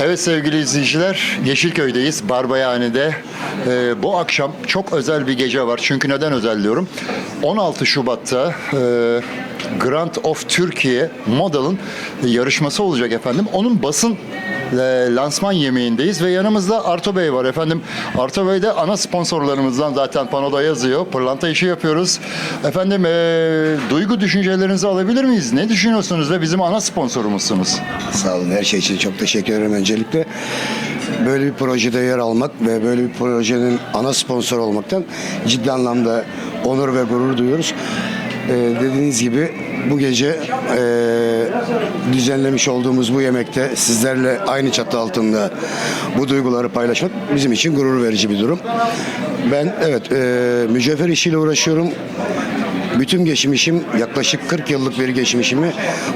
Evet sevgili izleyiciler, Yeşilköy'deyiz, Barbayane'de. Ee, bu akşam çok özel bir gece var. Çünkü neden özel diyorum? 16 Şubat'ta e, Grand of Türkiye Model'ın yarışması olacak efendim. Onun basın e, lansman yemeğindeyiz ve yanımızda Arto Bey var efendim. Arto Bey de ana sponsorlarımızdan zaten panoda yazıyor. Pırlanta işi yapıyoruz. Efendim e, duygu düşüncelerinizi alabilir miyiz? Ne düşünüyorsunuz ve bizim ana sponsorumuzsunuz. Sağ olun her şey için çok teşekkür ederim öncelikle. Böyle bir projede yer almak ve böyle bir projenin ana sponsor olmaktan ciddi anlamda onur ve gurur duyuyoruz. Ee, dediğiniz gibi bu gece e, düzenlemiş olduğumuz bu yemekte sizlerle aynı çatı altında bu duyguları paylaşmak bizim için gurur verici bir durum. Ben evet e, mücevher işiyle uğraşıyorum. Bütün geçmişim yaklaşık 40 yıllık bir geçmişimi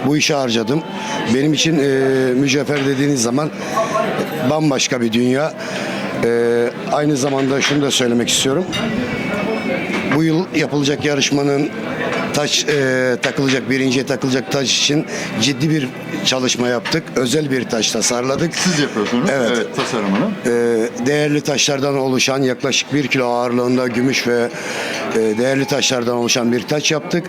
bu işe harcadım. Benim için e, mücevher dediğiniz zaman bambaşka bir dünya. E, aynı zamanda şunu da söylemek istiyorum. Bu yıl yapılacak yarışmanın taş e, takılacak birinciye takılacak taş için ciddi bir çalışma yaptık. Özel bir taş tasarladık. Siz yapıyorsunuz. Evet. tasarımını. Değerli taşlardan oluşan yaklaşık bir kilo ağırlığında gümüş ve e, değerli taşlardan oluşan bir taç yaptık.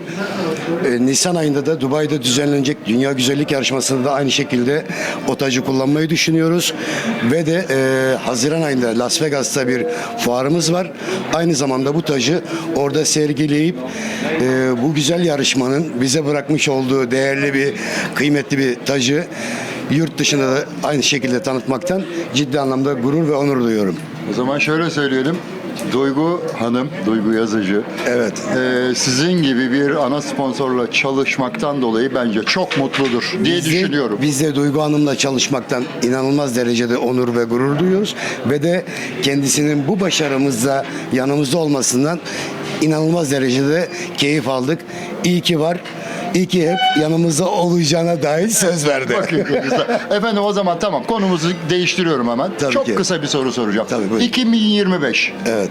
E, Nisan ayında da Dubai'de düzenlenecek Dünya Güzellik Yarışması'nda da aynı şekilde o tacı kullanmayı düşünüyoruz. Ve de e, Haziran ayında Las Vegas'ta bir fuarımız var. Aynı zamanda bu tacı orada sergileyip bu güzel yarışmanın bize bırakmış olduğu değerli bir, kıymetli bir tacı yurt dışında da aynı şekilde tanıtmaktan ciddi anlamda gurur ve onur duyuyorum. O zaman şöyle söyleyelim. Duygu Hanım, Duygu Yazıcı. Evet. e, sizin gibi bir ana sponsorla çalışmaktan dolayı bence çok mutludur diye Biz de- düşünüyorum. Biz de Duygu Hanım'la çalışmaktan inanılmaz derecede onur ve gurur duyuyoruz. Ve de kendisinin bu başarımızda yanımızda olmasından inanılmaz derecede keyif aldık. İyi ki var. İyi ki hep yanımızda olacağına dair söz verdi. Bakın kızlar. Efendim o zaman tamam konumuzu değiştiriyorum hemen. Tabii çok ki. kısa bir soru soracağım. Tabii, buyurun. 2025 Evet.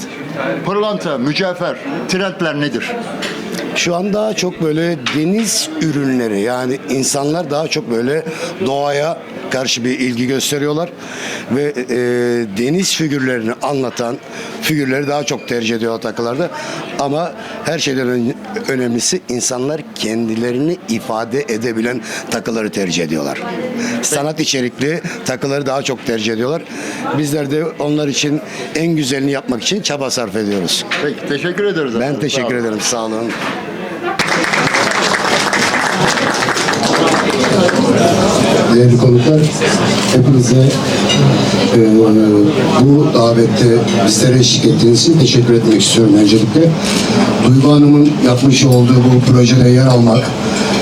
pırlanta, mücevher, trendler nedir? Şu an daha çok böyle deniz ürünleri yani insanlar daha çok böyle doğaya karşı bir ilgi gösteriyorlar ve e, deniz figürlerini anlatan figürleri daha çok tercih ediyorlar takılarda ama her şeyden ön- önemlisi insanlar kendilerini ifade edebilen takıları tercih ediyorlar. Sanat içerikli takıları daha çok tercih ediyorlar. Bizler de onlar için en güzelini yapmak için çaba sarf ediyoruz. Peki teşekkür ederiz. Ben efendim. teşekkür Sağ ederim. Sağ olun. Değerli konuklar, hepinize e, bu davette bizlere eşlik ettiğiniz için teşekkür etmek istiyorum öncelikle. Duygu Hanım'ın yapmış olduğu bu projede yer almak,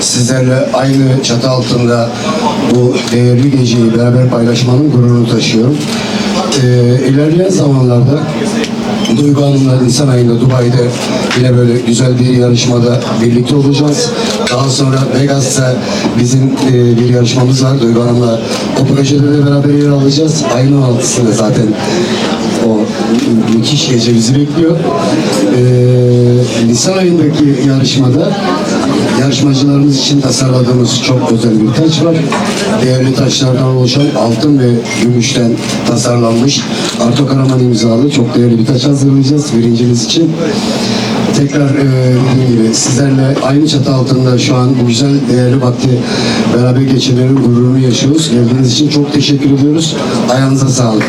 sizlerle aynı çatı altında bu değerli geceyi beraber paylaşmanın gururunu taşıyorum. E, ilerleyen zamanlarda Duygu Hanım'la Nisan ayında Dubai'de yine böyle güzel bir yarışmada birlikte olacağız. Daha sonra Vegas'ta bizim e, bir yarışmamız var Duygu Hanım'la. O projede de beraber yer alacağız. Ayın 16'sında zaten o müthiş gece bizi bekliyor. E, Nisan ayındaki yarışmada yarışmacılarımız için tasarladığımız çok özel bir taç var. Değerli taşlardan oluşan altın ve gümüşten tasarlanmış Arto Karaman imzalı çok değerli bir taç hazırlayacağız birincimiz için. Tekrar e, dediğim gibi sizlerle aynı çatı altında şu an bu güzel değerli vakti beraber geçirmenin gururunu yaşıyoruz. Geldiğiniz için çok teşekkür ediyoruz. Ayağınıza sağlık.